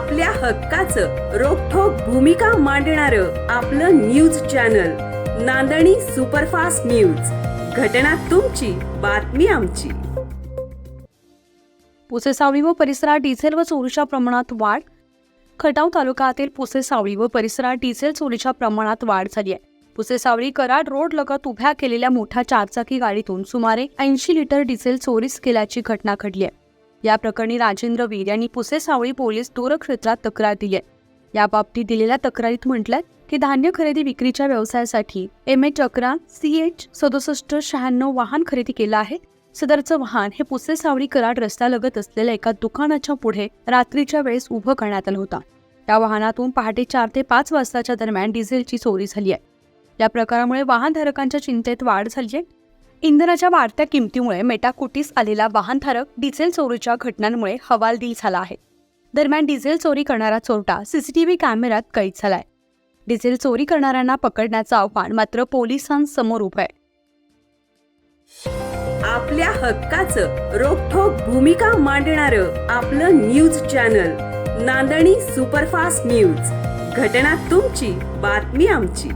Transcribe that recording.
आपल्या हक्काचं रोखोक भूमिका मांडणार आपलं न्यूज चॅनल नांदणी सुपरफास्ट न्यूज. घटना तुमची बातमी आमची. पुसेसावळी व परिसरात डिझेल व चोरीच्या प्रमाणात वाढ? खटाव तालुक्यातील पुसेसावळी व परिसरात डिझेल चोरीच्या प्रमाणात वाढ झाली आहे. पुसेसावळी कराड रोड लगत उभ्या केलेल्या मोठ्या चारचाकी गाडीतून सुमारे ऐंशी लिटर डिझेल चोरीस केल्याची घटना घडली आहे. या प्रकरणी राजेंद्र वीर यांनी पुसेसावळी पोलीस दूरक्षेत्रात तक्रार दिली आहे. याबाबतीत दिलेल्या तक्रारीत म्हटलंय की धान्य खरेदी विक्रीच्या व्यवसायासाठी एम एच अकरा सी एच सदुसष्ट शहाण्णव वाहन खरेदी केलं आहे. सदरचं वाहन हे पुसेसावळी कराड रस्त्यालगत असलेल्या एका दुकानाच्या पुढे रात्रीच्या वेळेस उभं करण्यात आलं होतं. या वाहनातून पहाटे चार ते पाच वाजताच्या दरम्यान डिझेलची चोरी झाली आहे. या प्रकारामुळे वाहनधारकांच्या चिंतेत वाढ झाली आहे. इंधनाच्या वाढत्या किमतीमुळे मेटाकुटीस आलेला वाहनधारक डिझेल चोरीच्या घटनांमुळे हवालदिल झाला आहे. दरम्यान डिझेल चोरी करणारा चोरटा सीसीटीव्ही कॅमेऱ्यात कैद झालाय. डिझेल चोरी करणाऱ्यांना पकडण्याचं आव्हान मात्र पोलिसांसमोर उभं आहे. आपल्या हक्काचं रोखोक भूमिका मांडणार आपलं न्यूज चॅनल नांदणी सुपरफास्ट न्यूज. घटना तुमची बातमी आमची.